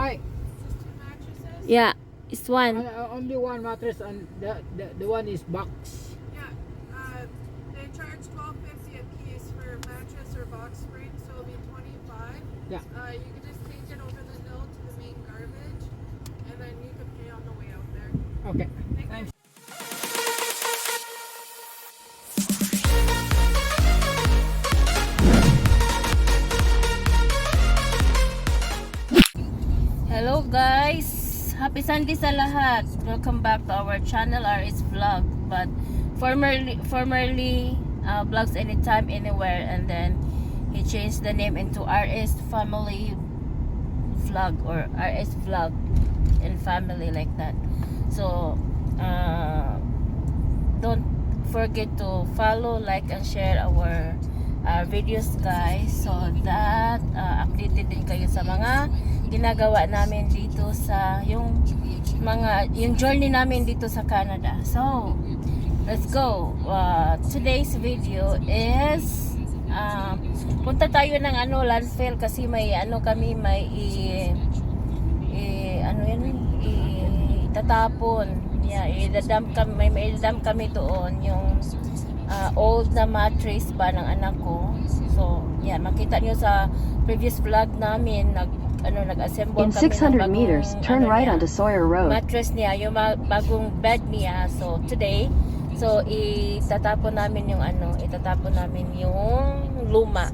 I Just two mattresses? Yeah, it's one. uh, only one mattress and the, the the one is box. Yeah. Uh, they charge twelve fifty a piece for mattress or box spring, so it'll be twenty five. Yeah. Uh, you can Sunday sa lahat! Welcome back to our channel, RS Vlog. But formerly, formerly uh, Vlogs Anytime, Anywhere. And then he changed the name into RS Family Vlog or RS Vlog and Family like that. So, uh, don't forget to follow, like, and share our uh, videos guys so that uh, updated din kayo sa mga ginagawa namin dito sa yung mga yung journey namin dito sa Canada. So let's go. Uh, today's video is uh, punta tayo ng ano landfill kasi may ano kami may i, i ano yan i, tatapon yeah idadam kami may maidadam kami doon yung uh, old na mattress ba ng anak ko. So, yeah, makita nyo sa previous vlog namin, nag, ano, nag-assemble In kami ng 600 bagong, meters, turn ano right niya, onto Sawyer Road. mattress niya, yung bagong bed niya. So, today, so, itatapon namin yung ano, itatapon namin yung luma.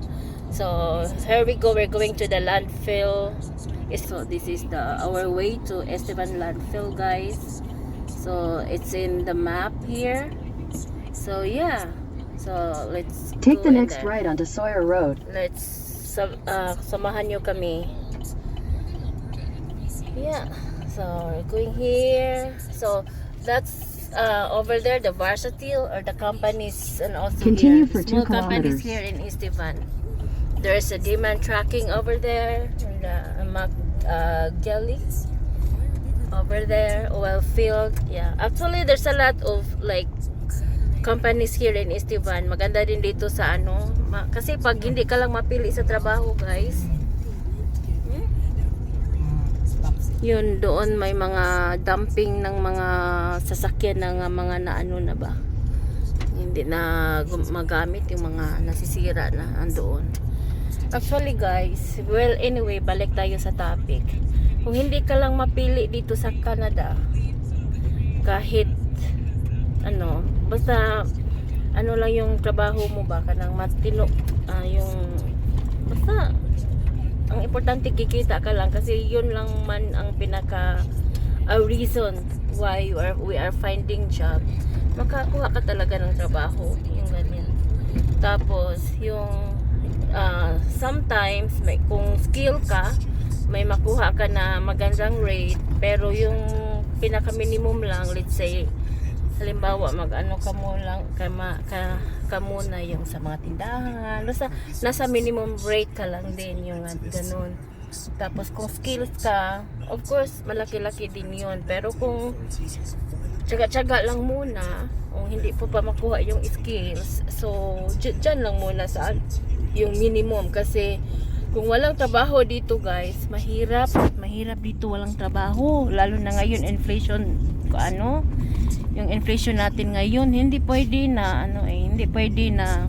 So, here we go. We're going to the landfill. So, this is the our way to Esteban landfill, guys. So, it's in the map here. So, yeah. So, let's Take the next there. right onto Sawyer Road. Let's uh, samahan nyo kami. Yeah. So, we're going here. So, that's uh, over there, the Varsatile or the companies and also Continue here, for two small companies kilometers. here in Estevan. There's a demand tracking over there and uh, Mac uh, Gellies over there, oil field. Yeah. Actually, there's a lot of like companies here in Estevan. Maganda din dito sa ano. Kasi pag hindi ka lang mapili sa trabaho, guys. hmm? Yun, doon may mga dumping ng mga sasakyan ng mga naano na ba. Hindi na magamit yung mga nasisira na andoon. Actually guys, well anyway, balik tayo sa topic. Kung hindi ka lang mapili dito sa Canada, kahit ano, basta ano lang yung trabaho mo ba kanang matino ah, yung basta ang importante kikita ka lang kasi yun lang man ang pinaka a reason why you are, we are finding job. Makakuha ka talaga ng trabaho yung ganyan. Tapos yung ah, sometimes may kung skill ka may makuha ka na magandang rate pero yung pinaka minimum lang let's say halimbawa mag-ano ka mo lang kama, ka, ka muna yung sa mga tindahan. Nasa, nasa minimum rate ka lang din yung gan- ganun. Tapos kung skills ka of course malaki-laki din yun. Pero kung tsaga-tsaga lang muna kung hindi po pa makuha yung skills so dyan lang muna sa yung minimum. Kasi kung walang trabaho dito guys mahirap. Mahirap dito walang trabaho. Lalo na ngayon inflation ano yung inflation natin ngayon hindi pwede na ano eh hindi pwede na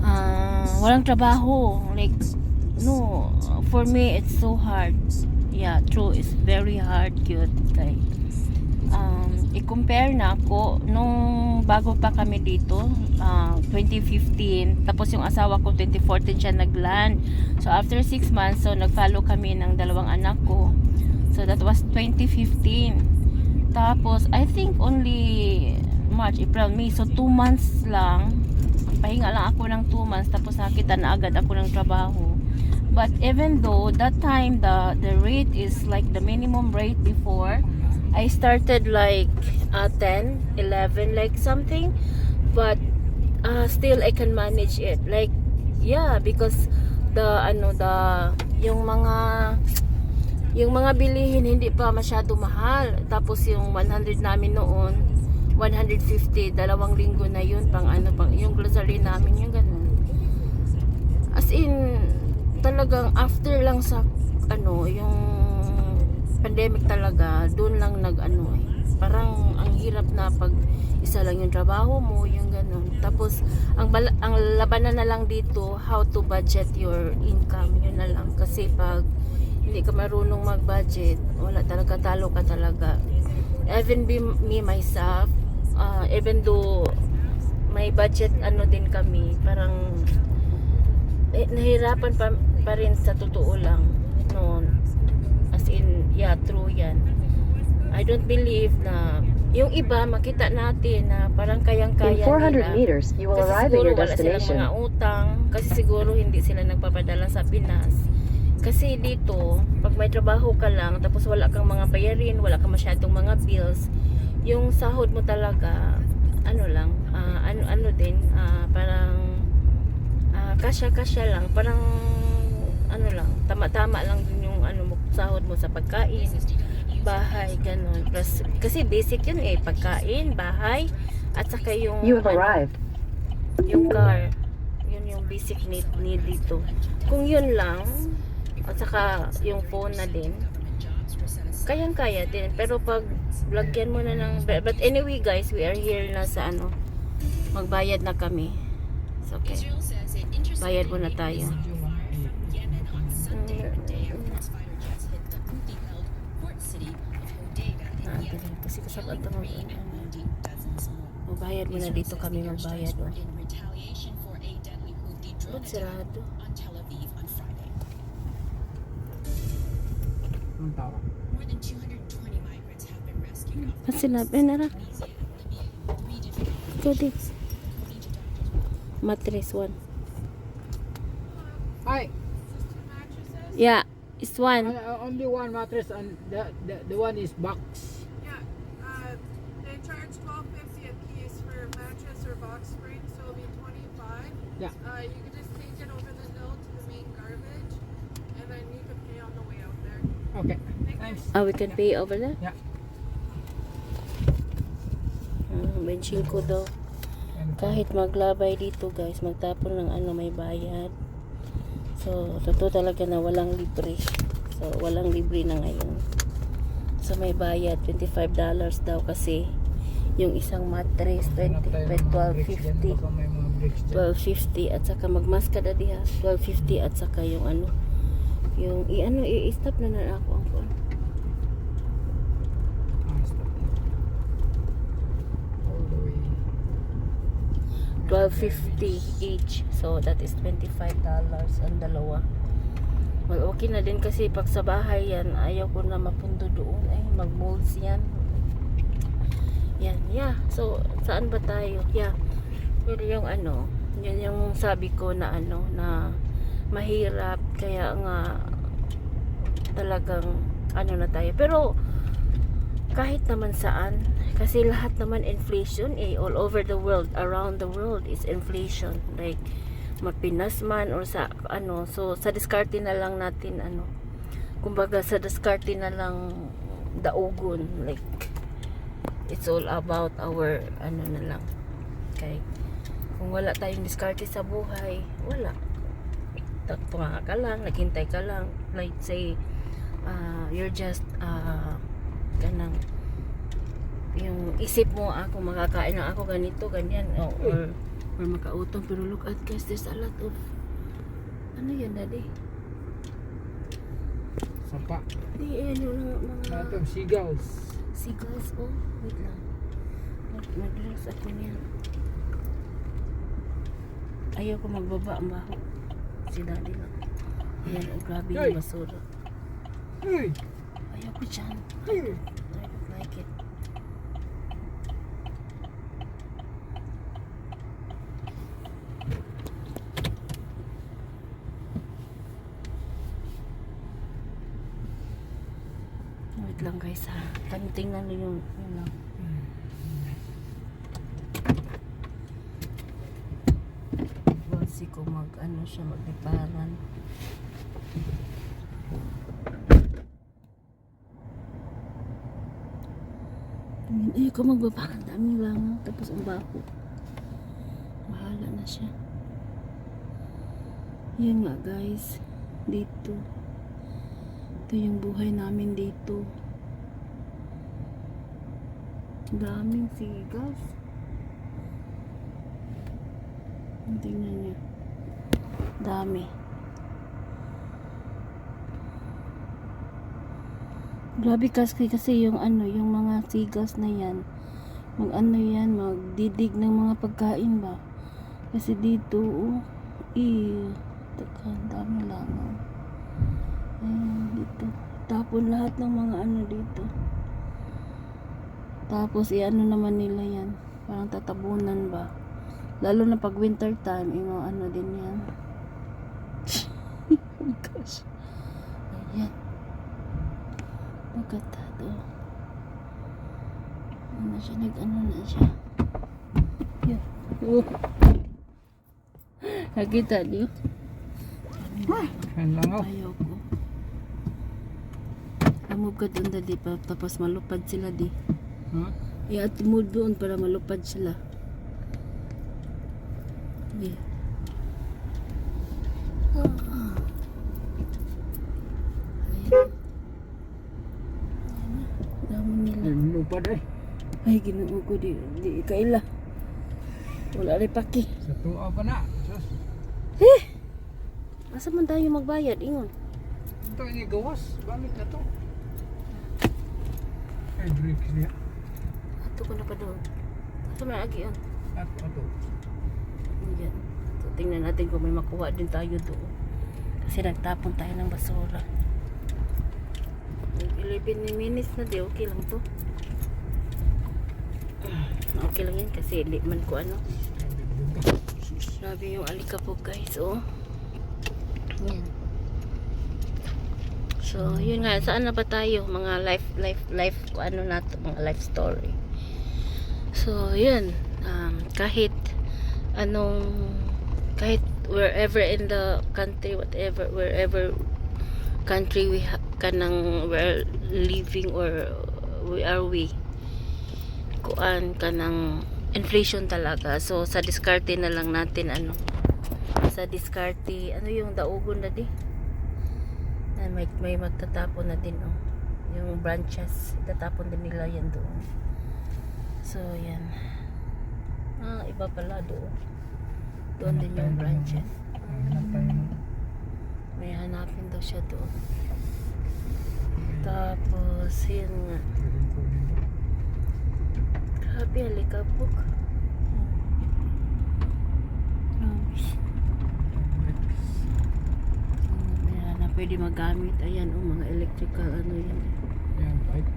ah, walang trabaho. Like no for me it's so hard. Yeah true it's very hard cute kay um, i-compare na ako nung bago pa kami dito ah, 2015 tapos yung asawa ko 2014 siya nagland. So after 6 months so nag-follow kami ng dalawang anak ko so that was 2015 tapos I think only March, April, May. So 2 months lang. Pahinga lang ako ng 2 months tapos nakita na agad ako ng trabaho. But even though that time the the rate is like the minimum rate before I started like uh, 10 11 like something. But uh, still I can manage it. Like yeah because the ano the yung mga yung mga bilihin hindi pa masyado mahal tapos yung 100 namin noon 150 dalawang linggo na yun pang ano pang yung grocery namin yung ganun as in talagang after lang sa ano, yung pandemic talaga, doon lang nag ano eh. Parang ang hirap na pag isa lang yung trabaho mo, yung ganun. Tapos ang ang labanan na lang dito, how to budget your income, yun na lang. Kasi pag hindi ka marunong mag-budget, wala talaga, talo ka talaga. Even be me myself, uh, even though may budget ano din kami, parang eh, nahirapan pa, pa rin sa totoo lang noon. As in, yeah, true yan. I don't believe na yung iba makita natin na parang In kayang-kaya 400 nila. meters, you will Kasi arrive at siguro your wala silang destination. mga utang. Kasi siguro hindi sila nagpapadala sa Pinas. Kasi dito, pag may trabaho ka lang, tapos wala kang mga bayarin, wala kang masyadong mga bills, yung sahod mo talaga, ano lang, ah, ano ano din, ah, parang ah, kasya-kasya lang, parang ano lang, tama-tama lang din yung ano mo, sahod mo sa pagkain, bahay, ganun. Plus, kasi basic yun eh, pagkain, bahay, at saka yung You have ano, arrived. yung car yun yung basic need, need dito kung yun lang at saka yung phone na din. Kayang kaya din. Pero pag lagyan mo na ng but anyway guys we are here na sa ano magbayad na kami. So okay. Bayad muna tayo. Kasi kasabot ito mag magbayad muna dito kami magbayad oh. Ba't sarado? Ang tawa. Ba't sinabi? Nara. Ikaw di. Mattress one. Hi? Yeah, it's one. uh, only one mattress and the, the, the one is box. Yeah. Uh, they charge twelve fifty a piece for mattress or box spring, so it'll be twenty five. Yeah. Uh, you can just take it over the hill to the main garbage, and then you can pay on the way out there. Okay, Ah, we can pay over there? Yeah. Ah, benching ko daw. Kahit maglabay dito guys, magtapon ng ano may bayad. So, totoo talaga na walang libre. So, walang libre na ngayon. So, may bayad. $25 daw kasi yung isang mattress, 20, 12.50. 12.50 at saka magmaska na diha 12.50 at saka yung ano yung i ano i-stop na na ako ang phone 12.50 each. So that is 25 dollars ang dalawa. Well okay na din kasi pag sa bahay yan ayaw ko na mapundo doon. Eh mag molds yan. Yan yeah. So saan ba tayo? Yeah. Pero yung ano yun yung sabi ko na ano na mahirap. Kaya nga talagang ano na tayo. Pero kahit naman saan kasi lahat naman inflation eh all over the world around the world is inflation. Like mapinas man or sa ano so sa diskarte na lang natin ano kumbaga sa diskarte na lang daugon like it's all about our ano na lang. Okay kung wala tayong diskarte sa buhay wala. Tunga ka lang naghintay ka lang. Like say uh, you're just uh, kanang yung isip mo ako makakain lang ako ganito ganyan. O, or or makautong pero look at guys there's a lot of ano yan daddy Sapa. di eh yung mga of seagulls. seagulls. Oh wait lang. Mag- mag-relax ako niyan ayaw ko magbaba ang baho. Si daddy lang. Ayan oh, grabe yung basura. Hey! ayaw ko dyan Hey! I don't like it Wait lang guys ha. Tingnan nyo yung, yun lang. Basi ko mag ano siya magliparan. Ayun, ko magbaba. Ang daming langaw. Tapos ang bako. Bahala na siya. Yan nga guys. Dito. Ito yung buhay namin dito. Daming seagulls. Tingnan niyo. Dami. Grabe kasi kasi yung ano, yung mga seagulls na yan. Mag ano yan, magdidig ng mga pagkain ba. Kasi dito, oh, eh, ang dami lang. Oh. Ayan, dito. Tapon lahat ng mga ano dito. Tapos, i-ano naman nila yan. Parang tatabunan ba. Lalo na pag winter time, yung ano din yan. oh gosh. Ayan. Magkatado. Ano na siya, nag-ano na siya. Yan. Oh. Nakita niyo? Yan lang oh. Ayaw ko. Amog ka doon dadi pa, tapos malupad sila di. Ha? Iat mo doon para malupad sila. Yeah. Ah. Dami nila. Lupad eh. Ay, ginoo ko di, di kaila. Wala rin paki. Sa tuwa pa na. Sus. Eh! Asa man tayo magbayad, ingon. Ito ini gawas. Balik na to. Ay, niya. Ato ko na pa doon. Asa man agi yun? Ato, ato. Yan. So, tingnan natin kung may makuha din tayo doon. Kasi nagtapon tayo ng basura. Nag 11 minutes na di, okay lang to. Okay lang yan kasi di man ko ano. Grabe yung alikabok guys, oh. Yan. So, yun nga, saan na ba tayo? Mga life, life, life, ano na to, mga life story. So, yun. Um, kahit anong, kahit wherever in the country, whatever, wherever country we ha- kanang we're living or we are we kuan kanang inflation talaga. So sa diskarte na lang natin ano sa diskarte ano yung daugon na di? Na may, may magtatapon na din oh. Yung branches itatapon din nila yan doon so yan ah iba pala doon doon din yung branches ng may hanapin daw siya doon tapos yun nga grabe alikabok Grabe. Bricks. Ayan, na pwede magamit. Ayan, oh, mga electrical ano yan. Yan, bike.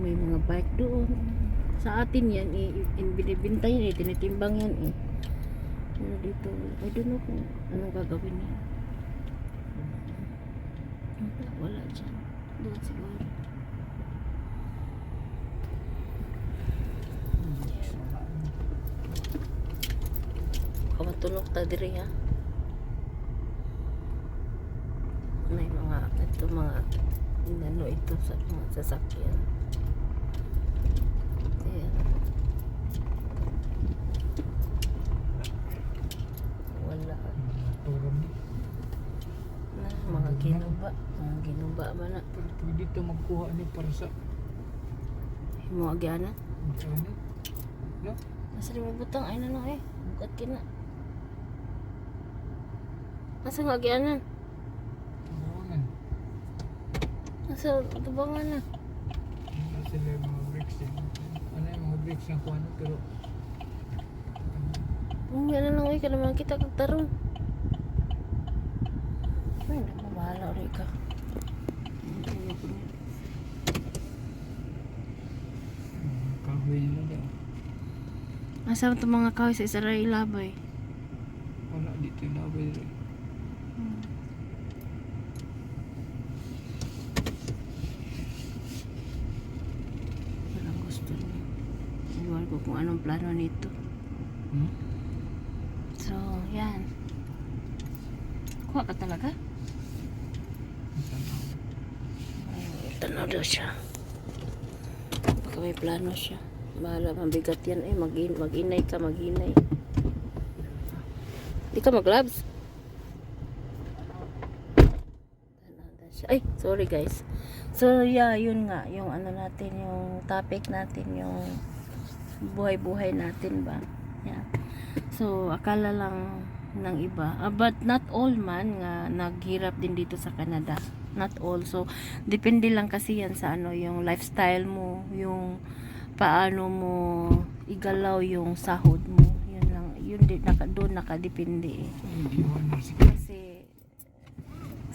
May mga bike doon. Sa atin yan, eh, in, binibinta yan, eh, tinitimbang yan eh. Pero dito, I don't know kung anong gagawin niya. Wala, wala dyan. Doon siguro. Kamatunog ta diri ha. May mga, ito mga, ano ito sa mga sasakyan. Ayan. Wala. Turong. Na, mga ginuba. Mga ginuba ba na. Pero Pwede ito magkuha ni para sa Mo agyana. magkano. No? Nasa rin may butang. Ay na eh. Bukat kina. Nasa nga agyanan. Tabangan. Nasa tubangan na. Sila yung mga bricks yan. Ano yung mga bricks na kuha na pero Umuwi na lang eh. Kada mga kita kagtarong. Ay, naku, bahala ulit ka. Kahoy nila daw. Asa ito mga kahoy sa Israel labay. Wala dito yung labay rin. Walang gusto niya. Iwan ko kung anong plano nito. Hmm? So, yan. Kuha ka talaga? Ang tanaw. Ay, tanaw daw siya. Baka may plano siya. Bahala, mabigat yan eh. Mag mag-inay ka, mag-inay. Di ka mag-gloves? Ay, sorry guys. So, yeah, yun nga. Yung ano natin, yung topic natin, yung buhay-buhay natin ba. Yeah. So, akala lang ng iba. Ah, but not all man nga naghirap din dito sa Canada. Not all. So, depende lang kasi yan sa ano, yung lifestyle mo, yung paano mo igalaw yung sahod mo. Yun lang. Yun din, naka, doon nakadepende eh kasi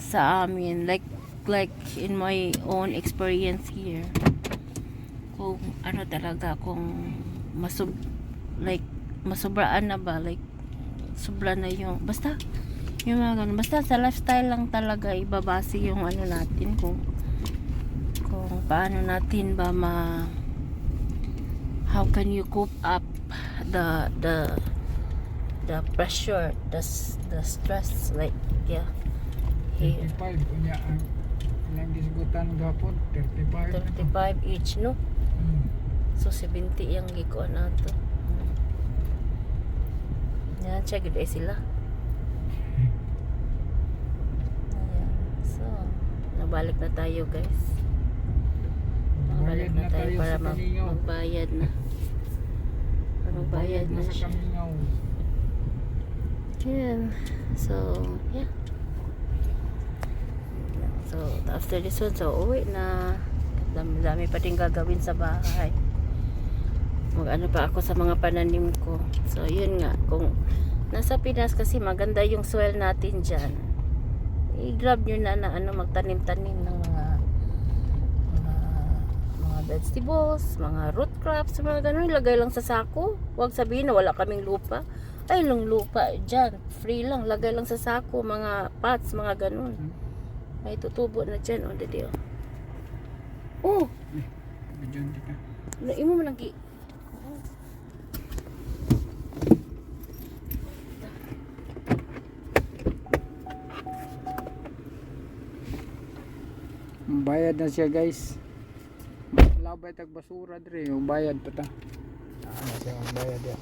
sa amin like like in my own experience here kung ano talaga kung masub like masobraan na ba like sobra na yung basta yung mga ganun. Basta sa lifestyle lang talaga ibabase yung ano natin kung kung paano natin ba ma how can you cope up the the the pressure the the stress like yeah. Here. 35 unya ang ilang gisgutan gapon? 35 35 each no? Hmm. so 70 yung giko na to yan check it sila Ayan. so nabalik na tayo guys Bayad na tayo para mag, magbayad na para magbayad na siya. Yan. So, yeah. So, after this one, so uwi na. Dami, dami pa din gagawin sa bahay. Mag ano pa ako sa mga pananim ko. So, yun nga. Kung nasa Pinas kasi maganda yung soil natin dyan. I-grab nyo na na ano, magtanim-tanim ng mga mga mga vegetables, mga root crops, mga ganun. Ilagay lang sa sako. Huwag sabihin na wala kaming lupa. Ay, lang lupa dyan. Free lang. Lagay lang sa sako. Mga pots, mga ganun. May tutubo na dyan. O, dadi o. Oh! Medyo hindi ka. Na, imo mo nagi. Bayad na siya guys. Labay tag basura dre, yung bayad pa ta. Ano siya ang bayad ya.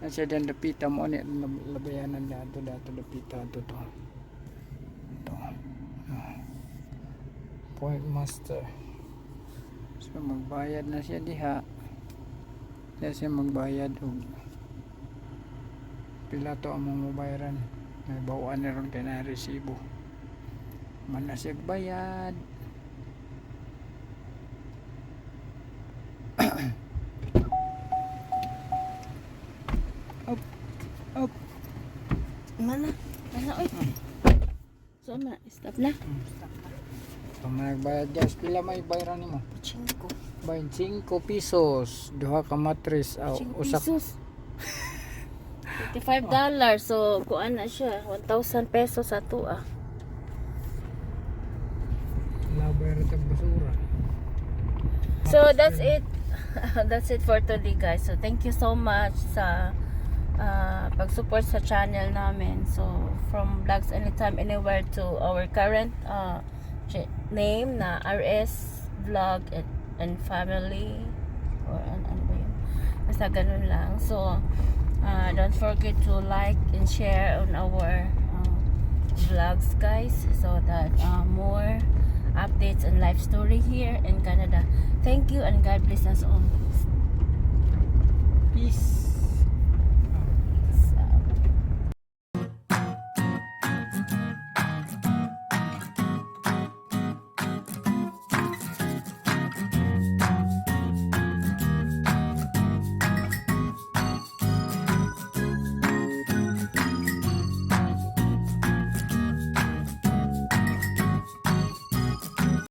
Yan siya din dapita mo ni labayanan niya ato dato dapita ato to. Ito. Point master. So magbayad na siya diha. Siya siya magbayad og pila to ang mga bayaran. May bawaan na ron kay na resibo. Man na siya bayad. up, up. Mana? Mana, oy. So, ma, stop na. Ito man nagbayad guys. Pila may bayaran nimo? Chinko. 25 pesos. Duha ka matris. Chinko usak. pesos. 55 dollars. So, kuan na siya. 1,000 pesos sa to ah. Labay rin tag basura. So that's it. that's it for today guys. So thank you so much sa uh, pag-support sa channel namin. So from Vlogs Anytime Anywhere to our current uh, name na RS Vlog and, and Family or an ano ba yun? Basta ganun lang. So uh, don't forget to like and share on our uh, vlogs guys so that uh, more updates and life story here in Canada. Thank you and God bless us all. Peace.